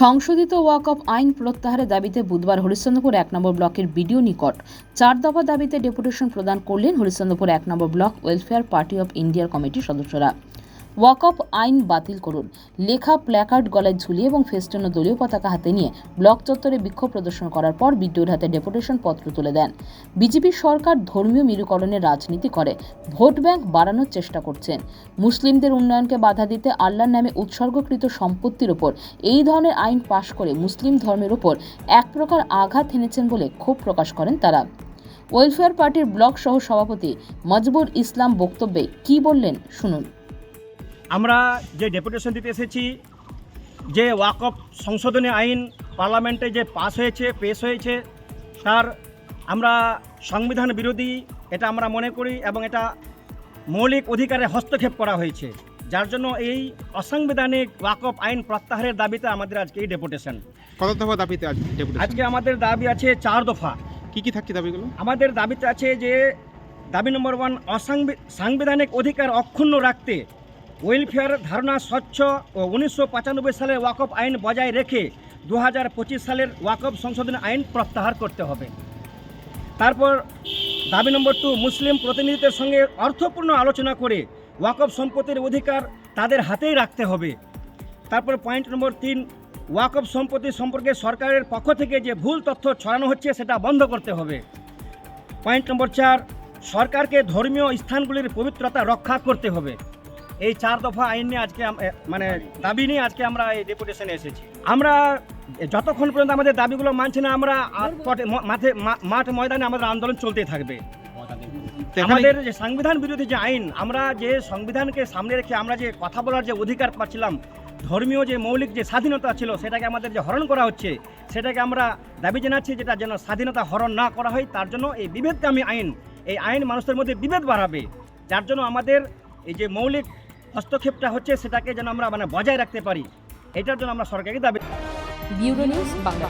সংশোধিত walk of আইন প্রত্যাহারের দাবিতে বুধবার হরিশ্চন্দ্রপুর এক নম্বর ব্লকের বিডিও নিকট চার দফা দাবিতে ডেপুটেশন প্রদান করলেন হরিশ্চন্দ্রপুর এক নম্বর ব্লক ওয়েলফেয়ার পার্টি অফ ইন্ডিয়ার কমিটির সদস্যরা। ওয়াকফ আইন বাতিল করুন। লেখা প্ল্যাকার্ড গলায় ঝুলিয়ে এবং ফেস্টন দলীয় পতাকা হাতে নিয়ে ব্লক চত্বরে বিক্ষোভ প্রদর্শন করার পর বিডিওর হাতে ডেপুটেশন পত্র তুলে দেন। বিজেপি সরকার ধর্মীয় মেরুকরণের রাজনীতি করে। ভোট ব্যাংক বাড়ানোর চেষ্টা করছেন। মুসলিমদের উন্নয়নকে বাধা দিতে আল্লাহর নামে উৎসর্গকৃত সম্পত্তির ওপর এই ধরনের আইন পাশ করে মুসলিম ধর্মের ওপর এক প্রকার আঘাত হেনেছেন বলে ক্ষোভ প্রকাশ করেন তারা। ওয়েলফেয়ার পার্টির ব্লক সহ সভাপতি মজবুর ইসলাম বক্তব্যে কি বললেন? শুনুন। আমরা যে ডেপুটেশন দিতে এসেছি যে ওয়াকফ সংশোধনী আইন পার্লামেন্টে যে পাস হয়েছে পেশ হয়েছে তার আমরা সংবিধান বিরোধী এটা আমরা মনে করি এবং এটা মৌলিক অধিকারে হস্তক্ষেপ করা হয়েছে। যার জন্য এই অসাংবিধানিক ওয়াকফ আইন প্রত্যাহারের দাবিতে আমাদের আজকে এই ডেপুটেশন। কত দফা দাবিতে আজ আজকে আমাদের দাবি আছে চার দফা। কি কি থাকছে দাবিগুলো? আমাদের দাবিতে আছে যে দাবি নম্বর ওয়ান অসাংবি- সাংবিধানিক অধিকার অক্ষুণ্ণ রাখতে ওয়েলফেয়ার ধারণা স্বচ্ছ ও উনিশশো সালের ওয়াকফ আইন বজায় রেখে দু হাজার পঁচিশ সালের ওয়াকফ সংশোধনী আইন প্রত্যাহার করতে হবে। তারপর দাবি নম্বর টু মুসলিম প্রতিনিধিদের সঙ্গে অর্থপূর্ণ আলোচনা করে ওয়াকফ সম্পত্তির অধিকার তাদের হাতেই রাখতে হবে। তারপর পয়েন্ট নম্বর তিন ওয়াকফ সম্পত্তি সম্পর্কে সরকারের পক্ষ থেকে যে ভুল তথ্য ছড়ানো হচ্ছে সেটা বন্ধ করতে হবে। পয়েন্ট নম্বর চার, সরকারকে ধর্মীয় স্থানগুলির পবিত্রতা রক্ষা করতে হবে। এই চার দফা আইন নিয়ে আজকে মানে দাবি নিয়ে আজকে আমরা এই ডেপুটেশনে এসেছি। আমরা যতক্ষণ পর্যন্ত আমাদের দাবিগুলো মানছি না আমরা মাঠে মাঠ ময়দানে আমাদের আন্দোলন চলতেই থাকবে। আমাদের যে সংবিধান বিরোধী যে আইন আমরা যে সংবিধানকে সামনে রেখে আমরা যে কথা বলার যে অধিকার পাচ্ছিলাম ধর্মীয় যে মৌলিক যে স্বাধীনতা ছিল সেটাকে আমাদের যে হরণ করা হচ্ছে সেটাকে আমরা দাবি জানাচ্ছি যেটা যেন স্বাধীনতা হরণ না করা হয় তার জন্য এই বিভেদকামী আইন এই আইন মানুষের মধ্যে বিভেদ বাড়াবে। যার জন্য আমাদের এই যে মৌলিক হস্তক্ষেপটা হচ্ছে সেটাকে যেন আমরা মানে বজায় রাখতে পারি। এটার জন্য আমরা সরকারকে দাবি ব্যুরো নিউজ বাংলা